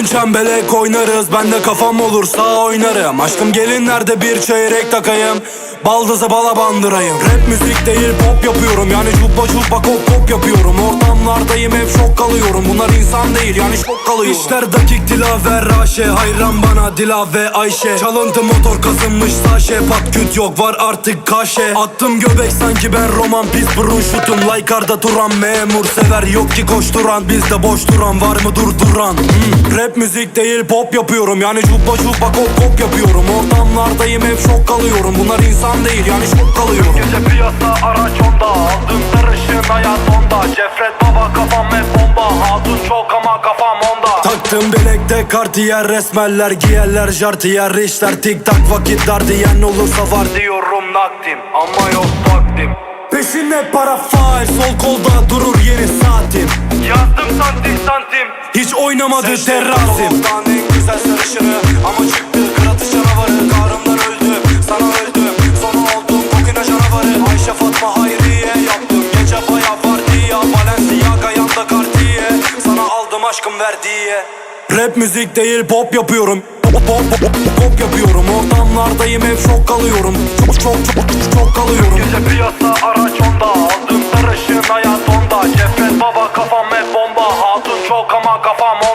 gün çembelek oynarız Ben de kafam olursa oynarım. Aşkım gelinlerde bir çeyrek takayım Baldızı bala bandırayım. Rap müzik değil pop yapıyorum. Yani cubba cubba kop kop yapıyorum. Ortamlardayım hep şok kalıyorum. Bunlar insan değil yani şok kalıyor İşler dakik dilaver raşe. Hayran bana dila ve Ayşe. Çalıntı motor kazınmış saşe. Pat küt yok var artık kaşe. Attım göbek sanki ben roman Pis burun şutum. Laykarda duran memur sever Yok ki koşturan. Bizde boş duran Var mı durduran? Hmm, Rap müzik değil pop yapıyorum. Yani cubba cubba kop kop yapıyorum Ortamlardayım hep şok kalıyorum. Bunlar insan değil yani şok kalıyorum. Gece piyasa araç onda. Aldım sarışın hayat onda. Cefret baba kafam hep bomba. Hatun çok ama kafam onda. Taktım bilekte kartiyer resmeller Giyerler jartiyer işler. Tik tak vakit dar diyen olursa var. Diyorum nakdim ama yok vaktim Peşinde para faal sol kolda durur yeni saatim. Yazdım santim santim. Hiç oynamadı terrazim. en güzel sarışını Sabiha Balenciaga yanda Cartier. Sana aldım aşkım verdiye Rap müzik değil pop yapıyorum. Pop, pop, pop, pop yapıyorum. Ortamlardayım hep şok kalıyorum. Çok çok çok çok kalıyorum. Gece piyasa araç onda. Aldım sarışın hayat onda. Cefret baba kafam hep bomba. Hatun çok ama kafam onda